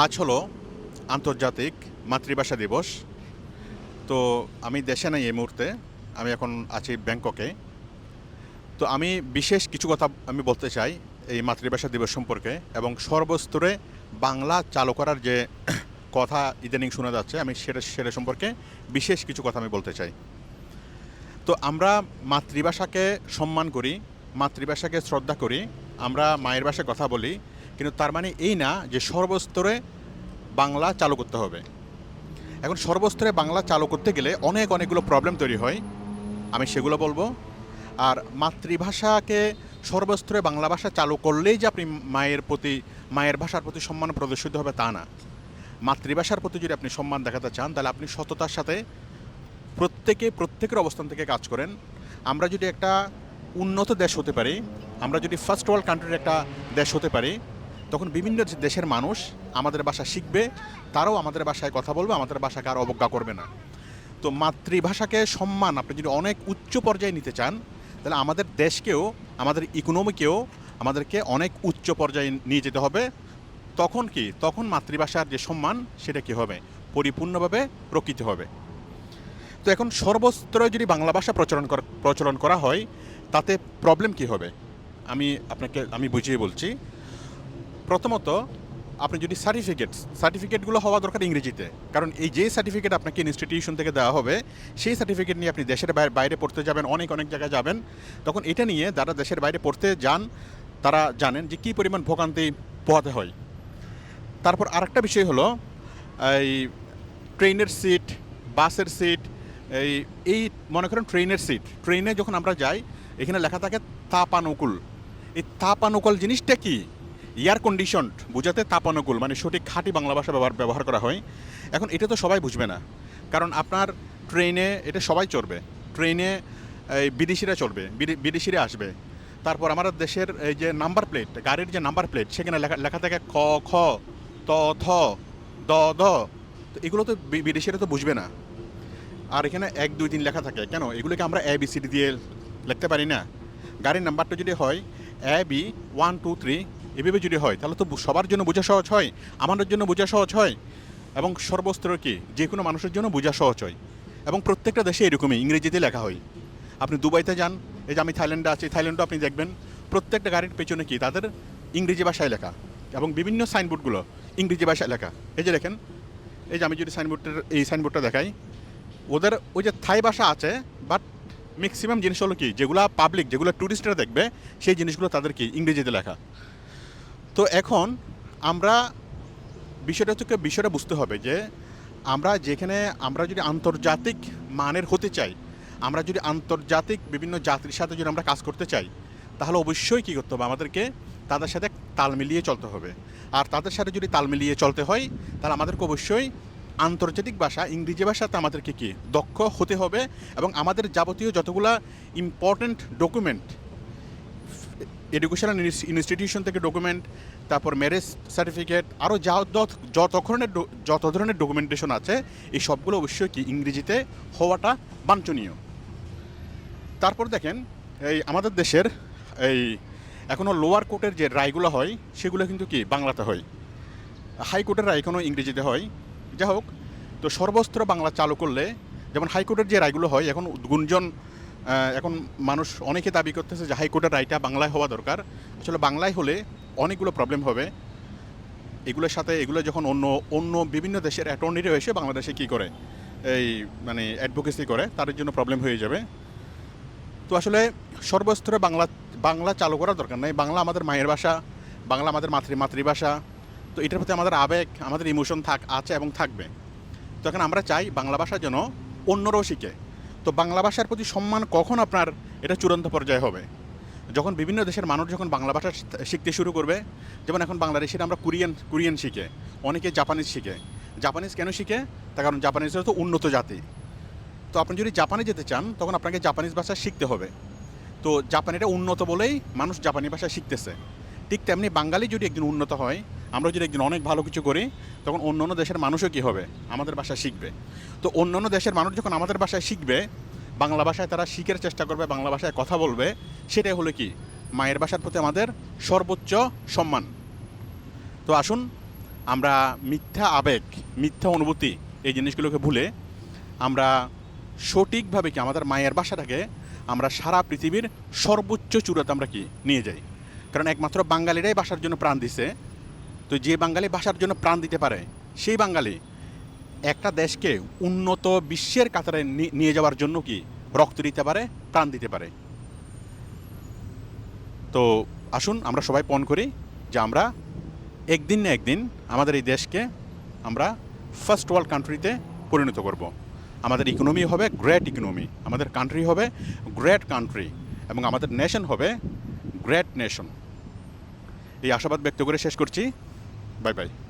আজ হলো আন্তর্জাতিক মাতৃভাষা দিবস। তো আমি দেশে নাই এই মুহূর্তে, আমি এখন আছি ব্যাংককে। তো আমি বিশেষ কিছু কথা আমি বলতে চাই এই মাতৃভাষা দিবস সম্পর্কে এবং সর্বস্তরে বাংলা চালু করার যে কথা ইদানিং শোনা যাচ্ছে, আমি সেটা সেটা সম্পর্কে বিশেষ কিছু কথা আমি বলতে চাই। তো আমরা মাতৃভাষাকে সম্মান করি, মাতৃভাষাকে শ্রদ্ধা করি, আমরা মায়ের ভাষায় কথা বলি কিন্তু তার মানে এই না যে সর্বস্তরে বাংলা চালু করতে হবে। এখন সর্বস্তরে বাংলা চালু করতে গেলে অনেক অনেকগুলো প্রবলেম তৈরি হয়। আমি সেগুলো বলব। আর মাতৃভাষাকে সর্বস্তরে বাংলা ভাষা চালু করলেই যে আপনি মায়ের প্রতি, মায়ের ভাষার প্রতি সম্মান প্রদর্শিত হবে তা না। মাতৃভাষার প্রতি যদি আপনি সম্মান দেখাতে চান, তাহলে আপনি সততার সাথে প্রত্যেকে, প্রত্যেকের অবস্থান থেকে কাজ করেন। আমরা যদি একটা উন্নত দেশ হতে পারি, আমরা যদি ফার্স্ট ওয়ার্ল্ড কান্ট্রির একটা দেশ হতে পারি তখন বিভিন্ন দেশের মানুষ আমাদের ভাষা শিখবে, তারাও আমাদের ভাষায় কথা বলবে, আমাদের ভাষাকে আর অবজ্ঞা করবে না। তো মাতৃভাষাকে সম্মান, আপনি যদি অনেক উচ্চ পর্যায়ে নিতে চান, তাহলে আমাদের দেশকেও, আমাদের ইকোনমিকেও আমাদেরকে অনেক উচ্চ পর্যায়ে নিয়ে যেতে হবে। তখন কি? তখন মাতৃভাষার যে সম্মান, সেটা কি হবে? পরিপূর্ণভাবে প্রকৃত হবে। তো এখন সর্বস্তরে যদি বাংলা ভাষা প্রচলন প্রচলন করা হয়, তাতে প্রবলেম কি হবে? আমি আপনাকে, আমি বুঝিয়ে বলছি প্রথমত, আপনি যদি সার্টিফিকেট সার্টিফিকেটগুলো হওয়া দরকার ইংরেজিতে, কারণ এই যে সার্টিফিকেট আপনাকে ইনস্টিটিউশন থেকে দেওয়া হবে, সেই সার্টিফিকেট নিয়ে আপনি দেশের বাইরে বাইরে পড়তে যাবেন, অনেক অনেক জায়গায় যাবেন। তখন এটা নিয়ে যারা দেশের বাইরে পড়তে যান, তারা জানেন যে কী পরিমাণ ভোগান্তি পোহাতে হয়। তারপর আরেকটা বিষয় হলো, এই ট্রেনের সিট বাসের সিট এই এই মনে করেন ট্রেনের সিট ট্রেনে যখন আমরা যাই, এখানে লেখা থাকে তাপানুকুল। এই তাপানুকুল জিনিসটা কি? এয়ার কন্ডিশন বোঝাতে তাপানুকুল মানে সঠিক খাঁটি বাংলা ভাষা ব্যবহার ব্যবহার করা হয়। এখন এটা তো সবাই বুঝবে না। কারণ আপনার ট্রেনে এটা সবাই চড়বে। ট্রেনে এই বিদেশিরা চড়বে বিদেশিরা আসবে। তারপর আমাদের দেশের এই যে নাম্বার প্লেট, গাড়ির যে নাম্বার প্লেট, সেখানে লেখা লেখা থাকে ক খ, ত, থ, দ দ। তো এগুলো তো বিদেশিরা তো বুঝবে না। আর এখানে এক, দুই, তিন লেখা থাকে। কেন? এগুলোকে আমরা এ বি সি ডি দিয়ে লিখতে পারি না। গাড়ির নাম্বারটা যদি হয় A B one two three এভাবে যদি হয়, তাহলে তো সবার জন্য বোঝা সহজ হয়, আমাদের জন্য বোঝা সহজ হয় এবং সর্বস্তরের কি? যে কোনো মানুষের জন্য বোঝা সহজ হয়। এবং প্রত্যেকটা দেশে এরকমই, ইংরেজিতে লেখা হয়। আপনি দুবাইতে যান, এই যে আমি থাইল্যান্ডে আছি, থাইল্যান্ডও আপনি দেখবেন, প্রত্যেকটা গাড়ির পেছনে কি? তাদের ইংরেজি ভাষায় লেখা এবং বিভিন্ন সাইনবোর্ডগুলো ইংরেজি ভাষায় লেখা। এই যে দেখেন, এই যে আমি যদি সাইনবোর্ডের, এই সাইনবোর্ডটা দেখাই, ওদের ওই যে থাই ভাষা আছে বাট ম্যাক্সিমাম জিনিস হলো কি? যেগুলো পাবলিক যেগুলো ট্যুরিস্টরা দেখবে, সেই জিনিসগুলো তাদের কি? ইংরেজিতে লেখা। তো এখন আমরা বিষয়টা থেকে বিষয়টা বুঝতে হবে যে আমরা যেখানে, আমরা যদি আন্তর্জাতিক মানের হতে চাই, আমরা যদি আন্তর্জাতিক বিভিন্ন জাতির সাথে যদি আমরা কাজ করতে চাই, তাহলে অবশ্যই কী করতে হবে? আমাদেরকে তাদের সাথে তাল মিলিয়ে চলতে হবে। আর তাদের সাথে যদি তাল মিলিয়ে চলতে হয়, তাহলে আমাদেরকে অবশ্যই আন্তর্জাতিক ভাষা, ইংরেজি ভাষাতে আমাদেরকে কি? দক্ষ হতে হবে এবং আমাদের যাবতীয় যতগুলা ইম্পর্ট্যান্ট ডকুমেন্ট এডুকেশনাল ইনস্টিটিউশন থেকে ডকুমেন্ট তারপর ম্যারেজ সার্টিফিকেট আরও যা যত- ধরনের যত ধরনের ডকুমেন্টেশন আছে, এই সবগুলো অবশ্যই কি ইংরেজিতে হওয়াটা বাঞ্ছনীয়। তারপর দেখেন, এই আমাদের দেশের এই এখনও লোয়ার কোর্টের যে রায়গুলো হয়, সেগুলো কিন্তু কি বাংলাতে হয়। হাইকোর্টের রায় এখনও ইংরেজিতে হয়। যাই হোক, তো সর্বস্ত্র বাংলা চালু করলে, যেমন হাইকোর্টের যে রায়গুলো হয়, এখন গুঞ্জন এখন মানুষ অনেকে দাবি করতেছে যে হাইকোর্টের রায়টা বাংলায় হওয়া দরকার। আসলে বাংলায় হলে অনেকগুলো প্রবলেম হবে। এগুলোর সাথে এগুলো যখন অন্য অন্য বিভিন্ন দেশের অ্যাটর্নিরা এসে বাংলাদেশে কী করে, এই মানে অ্যাডভোকেসি করে, তাদের জন্য প্রবলেম হয়ে যাবে। তো আসলে সর্বস্তরে বাংলা বাংলা চালু করার দরকার নেই। বাংলা আমাদের মায়ের ভাষা, বাংলা আমাদের মাতৃ, মাতৃভাষা। তো এটার প্রতি আমাদের আবেগ, আমাদের ইমোশন থাক, আছে এবং থাকবে। তো এখন আমরা চাই বাংলা ভাষা যেন অন্যরাও শিখে। তো বাংলা ভাষার প্রতি সম্মান কখন আপনার এটা চূড়ান্ত পর্যায়ে হবে? যখন বিভিন্ন দেশের মানুষ যখন বাংলা ভাষা শিখতে শুরু করবে, যেমন এখন বাংলাদেশের আমরা কোরিয়ান কোরিয়ান শিখে, অনেকে জাপানিজ শিখে। জাপানিজ কেন শিখে? তার কারণ জাপানিজরা তো উন্নত জাতি। তো আপনি যদি জাপানে যেতে চান, তখন আপনাকে জাপানিজ ভাষা শিখতে হবে। তো জাপানিটা উন্নত বলেই মানুষ জাপানি ভাষা শিখতেছে। ঠিক তেমনি বাঙালি যদি একদিন উন্নত হয় আমরা যদি একদিন অনেক ভালো কিছু করি, তখন অন্য অন্য দেশের মানুষও কী হবে? আমাদের ভাষা শিখবে। তো অন্য অন্য দেশের মানুষ যখন আমাদের ভাষায় শিখবে, বাংলা ভাষায় তারা শিখের চেষ্টা করবে, বাংলা ভাষায় কথা বলবে, সেটাই হলো কি? মায়ের ভাষার প্রতি আমাদের সর্বোচ্চ সম্মান। তো আসুন, আমরা মিথ্যা আবেগ, মিথ্যা অনুভূতি এই জিনিসগুলোকে ভুলে আমরা সঠিকভাবে কি আমাদের মায়ের বাসাটাকে আমরা সারা পৃথিবীর সর্বোচ্চ চূড়াতে আমরা কি নিয়ে যাই? কারণ একমাত্র বাঙালিরাই বাসার জন্য প্রাণ দিছে। তো যে বাঙালি ভাষার জন্য প্রাণ দিতে পারে, সেই বাঙালি একটা দেশকে উন্নত বিশ্বের কাতারে নিয়ে যাওয়ার জন্য কি রক্ত দিতে পারে, প্রাণ দিতে পারে? তো আসুন আমরা সবাই পণ করি যে আমরা একদিন না একদিন আমাদের এই দেশকে আমরা ফার্স্ট ওয়ার্ল্ড কান্ট্রিতে পরিণত করব। আমাদের ইকোনমি হবে গ্রেট ইকোনমি আমাদের কান্ট্রি হবে গ্রেট কান্ট্রি এবং আমাদের নেশন হবে গ্রেট নেশন এই আশাবাদ ব্যক্ত করে শেষ করছি। Bye bye.